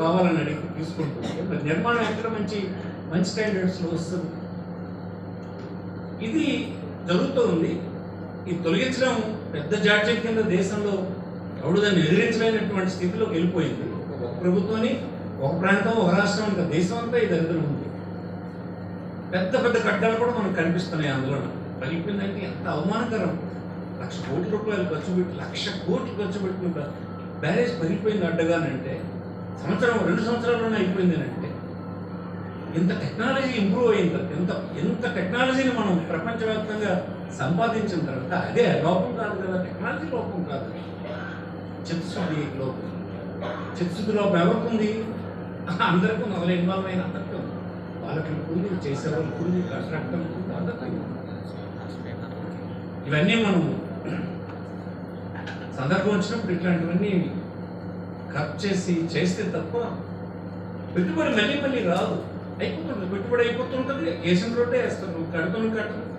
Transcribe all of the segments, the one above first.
కావాలని అడిగి తీసుకుంటుంది. మరి నిర్మాణం ఎక్కడ మంచి మంచి స్టాండర్డ్స్లో వస్తుంది? ఇది జరుగుతూ ఉంది ఇది తొలగించడం పెద్ద జాడ్యం కింద దేశంలో ఎవడు దాన్ని ఎదిరించలేనటువంటి స్థితిలోకి వెళ్ళిపోయింది. ఒక ప్రభుత్వాన్ని ఒక ప్రాంతం ఒక రాష్ట్రం ఇంకా దేశం అంతా ఈ దరిద్రం ఉంది. పెద్ద పెద్ద కట్టడాలు కూడా మనకు కనిపిస్తున్నాయి అందులో పలిపోయిందంటే ఎంత అవమానకరం. లక్ష కోట్ల రూపాయలు ఖర్చు పెట్టి లక్ష కోట్లు ఖర్చు పెట్టుకుంటా బ్యారేజ్ పగిలిపోయింది అడ్డగానంటే సంవత్సరం రెండు సంవత్సరాల్లోనే అయిపోయింది అంటే ఇంత టెక్నాలజీ ఇంప్రూవ్ అయింది ఎంత ఎంత టెక్నాలజీని మనం ప్రపంచవ్యాప్తంగా సంపాదించిన తర్వాత అదే లోపం కాదు కదా టెక్నాలజీ లోపం కాదు. చిత్తశుద్ధి లోపం. చిత్తశుద్ధి లోపం ఎవరికి ఉంది? అందరికీ మొదలు ఇన్వాల్వ్ అయిన అందరికీ ఉంది. వాళ్ళకి కూలి చేసే వాళ్ళకి కాంట్రాక్టర్ ఉంది అందరికీ ఇవన్నీ మనం సందర్భం వచ్చినప్పుడు ఇట్లాంటివన్నీ ఖర్చు చేసి చేస్తే తప్ప పెట్టుబడి మళ్ళీ మళ్ళీ రాదు. అయిపోతుంది. పెట్టుబడి అయిపోతుంటుంది వేసిన రోడ్డే వేస్తాను కడుతున్న కట్టను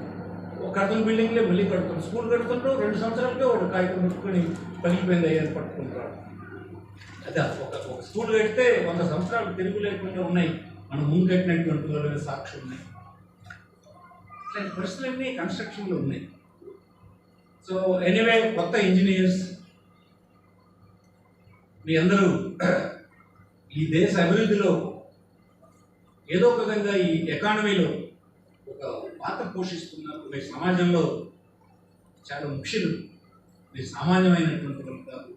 కడుతున్న బిల్డింగ్లే మళ్ళీ కడుతున్నాం స్కూల్ కడుతుంటారు రెండు సంవత్సరాలకే ఒక కాగితం పెట్టుకుని పగిలిపోయింది అయ్యారు పట్టుకుంటారు అదే ఒక ఒక స్కూల్ కడితే వంద సంవత్సరాలు తిరుగు లేకుండా ఉన్నాయి. మనం ముందు కట్టినటువంటి వాళ్ళ సాక్షి ఉన్నాయి. ఇట్లాంటి పరిస్థితులన్నీ కన్స్ట్రక్షన్లో ఉన్నాయి. సో ఎనీవే కొత్త ఇంజనీర్స్ మీ అందరూ ఈ దేశ అభివృద్ధిలో ఏదో ఒక విధంగా ఈ ఎకానమీలో ఒక పాత్ర పోషిస్తున్నారు. మీ సమాజంలో చాలా ముఖ్యులు. మీ సామాన్యమైనటువంటి వాళ్ళు కాదు.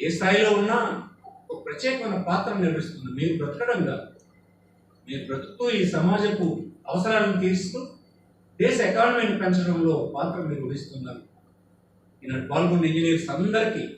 ఏ స్థాయిలో ఉన్నా ఒక ప్రత్యేకమైన పాత్ర నిర్వహిస్తున్నారు మీరు బ్రతకడం కాదు. మీరు బ్రతుకుతూ ఈ సమాజపు అవసరాలను తీరుస్తూ దేశ ఎకానమీని పెంచడంలో పాత్ర మీరు వహిస్తున్నారు ఈనాడు పాల్గొన్న ఇంజనీర్స్ అందరికీ